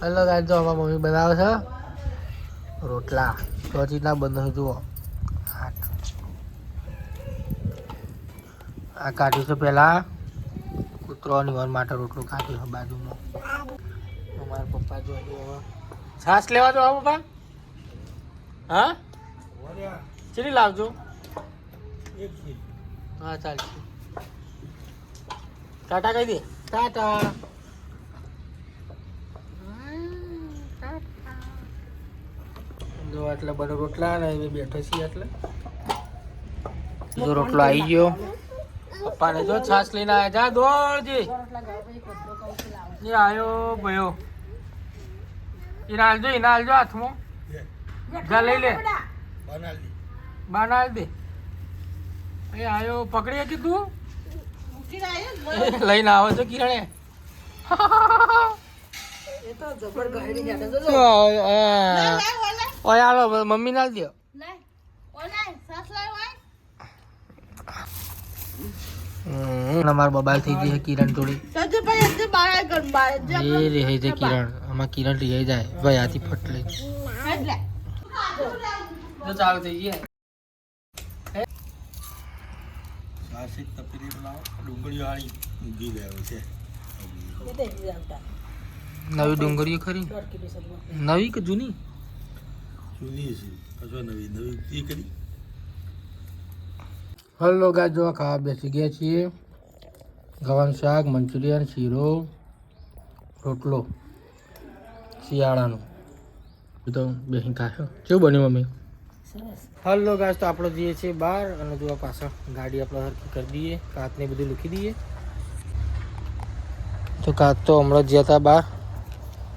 Hello ગાય જો અમારા mummy બનાવે છે. રોટલા. તો ના બંધ જુઓ. આ કાઢ્યું છે પહેલાં. કૂતરોની નિવારણ માટે રોટલું કાઢ્યું છે બાજુમાં. અમારા પપ્પા જો છાશ લેવા દો પપ્પા? હા? ચીલી લાવજો. હા, ચાલશે. ટાટા કહી દે. ટાટા. જો એટલે બધો રોટલા ને એ બેઠો છીએ એટલે જો રોટલો આવી ગયો. પપ્પાને જો છાશ લઈને આવ્યા જા દોડજી એ આવ્યો ભયો. એને હાલજો એને હાલજો હાથમાં. જા લઈ લે. બનાવી દે. એ આવ્યો પકડી હતી તું? લઈને આવો છો કિરણે. ઓય હાલો મમ્મી ના દો. અમાર બબાલ થઈ ગઈ છે કિરણ થોડી એ રે છે કિરણ. આમાં કિરણ રહી જાય. ભાઈ આથી ફટ લઈ તો ચાલુ થઈ ગઈ સાહસિક તપેલી બનાવો ડુંગળી વાળી ઊંઘી ગયો છે. નવી ડુંગળીઓ ખરી? નવી કે જૂની? જૂની છે અથવા નવી નવી એ કરી હલો ગાય જો ખાવા બેસી ગયા છીએ. ગવાનું શાક મંચુરિયન શીરો રોટલો શિયાળાનો. તો બેસી ખાશો. કેવું બન્યું મમ્મી? હલો ગાય તો આપણે જઈએ છીએ બહાર અને જોવા પાછળ ગાડી આપણે સરખી કરી દઈએ. કાચને બધું લૂકી દઈએ. તો કાચ તો હમણાં જ હતા બહાર.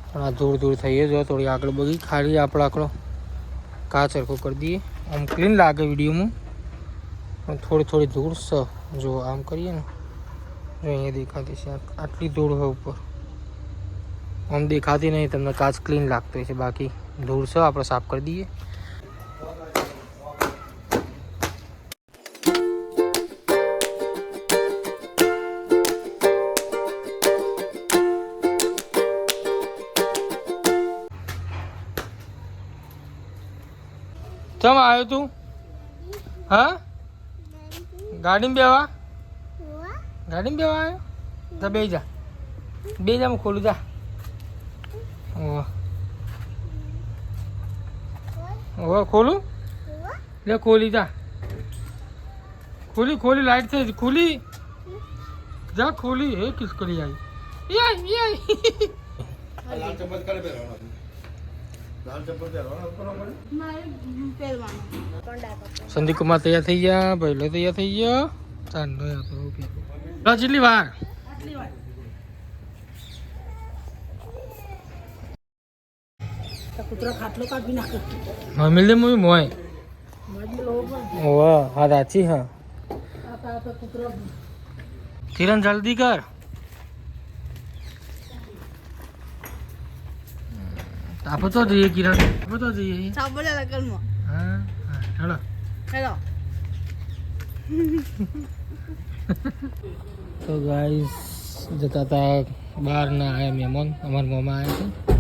પણ આ દૂર દૂર થઈએ જો થોડી આગળ બગી. ખાલી આપણો આકડો. કાચ સરખો કરી દઈએ આમ ક્લીન લાગે વિડીયોમાં. પણ થોડી થોડી ધૂળ સ. જો આમ કરીએ ને, જો અહીંયા દેખાતી છે આટલી ધૂળ હોય ઉપર. આમ દેખાતી નહીં, તમને કાચ ક્લીન લાગતો છે. બાકી ધૂળ સ, આપણે સાફ કરી દઈએ. ચમ આવ્યો તું? હા? ગાડીમાં બેવા? ગાડીમાં બેવા આવ્યો? જા બે જા. બે જા, હું ખોલું, જા. ઓ ખોલું? લે, ખોલી, જા. ખોલી ખોલી, લાઈટ થઈ ખોલી. જા, ખોલી. હે, કિસકડી આવી. યાય યાય લાલ પહેરવાનો લાલ ચપ્પલ પહેરવાનો કરો મને સંદીપ કુમાર તૈયાર થઈ ગયા પહેલો તૈયાર થઈ ગયો. ચાંદો હતો ઓકે લો જેટલી વાર. મમ્મી લે મમ્મી મોય ઓવા હા. સાચી હા કિરણ જલ્દી કર. આપણે તો જઈએ કિરણ. આપણે તો જઈએ. હા? હા ચલો તો ગાઈસ જતા હતા બહાર ના આયા મહેમાન. અમારા મોમાં આવ્યા છે.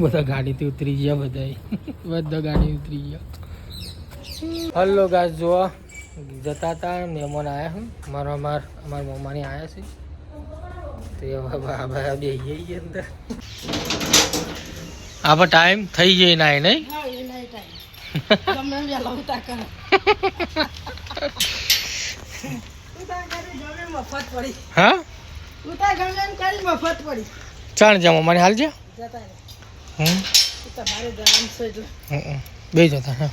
બધા ગાડીથી ઉતરી ગયા બધા બધા ગાડી ઉતરી ગયા. હલો ગાઈસ જોવા જતા હતા મહેમાન આવ્યા હું. મારો અમાર અમારા મમ્માની આવ્યા છે. તો હવે બે અંદર. આપણે ટાઈમ થઈ જાય ના નહીં? હા ચાણ જમો મને હાલ જા હમ. હમ, હમ. બે જતા હા.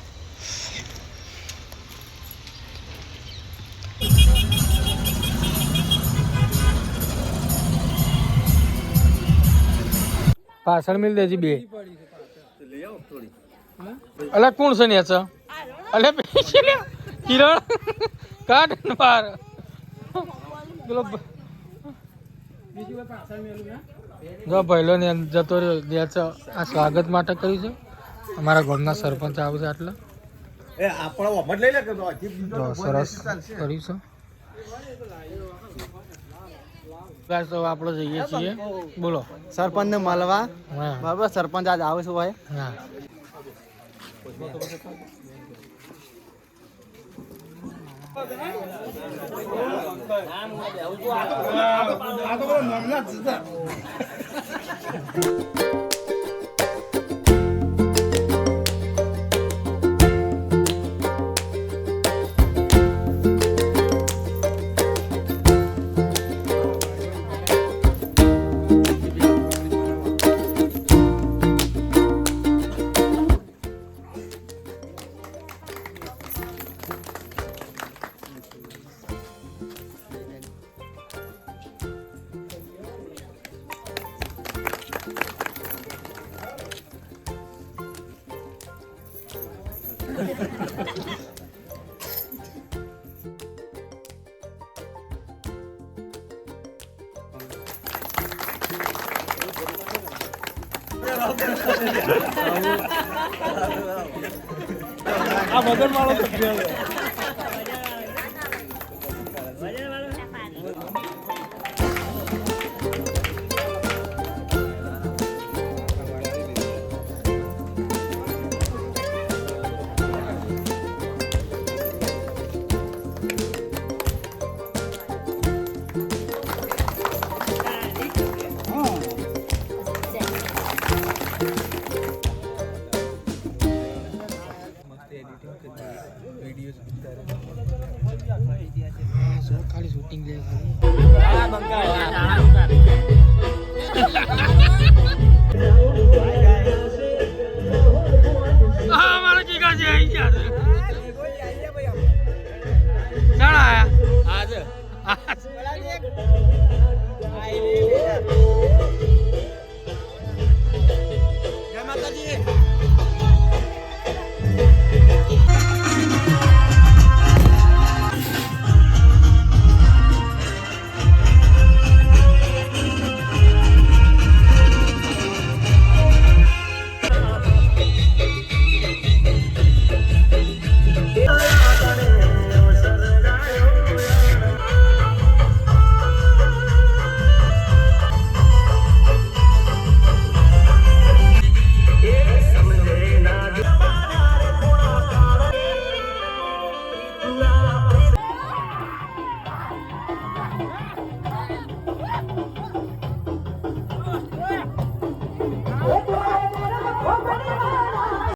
પાછળ મિલ દેજી બે. અલા કોણ છે ને છે અલે કિરણ. કાઢ ને બહાર. પેલો જો પહેલો ને જતો રહ્યો. દે છે આ સ્વાગત માટે કર્યું છે. અમારા ગામના સરપંચ આવશે છે એ આપણો વમટ લઈ લે કે તો હજી બીજો જો સરસ કર્યું છે. ગાઈસ તો આપણે જઈએ છીએ બોલો સરપંચને મળવા બરાબર સરપંચ આજ આવે છે ભાઈ હા આ તો જ Ama ben bana tutuyorum. Editing કરી. વિડીયોઝ ઉતારે શું ખાલી શૂટિંગ લે છે મારો જીગા છે.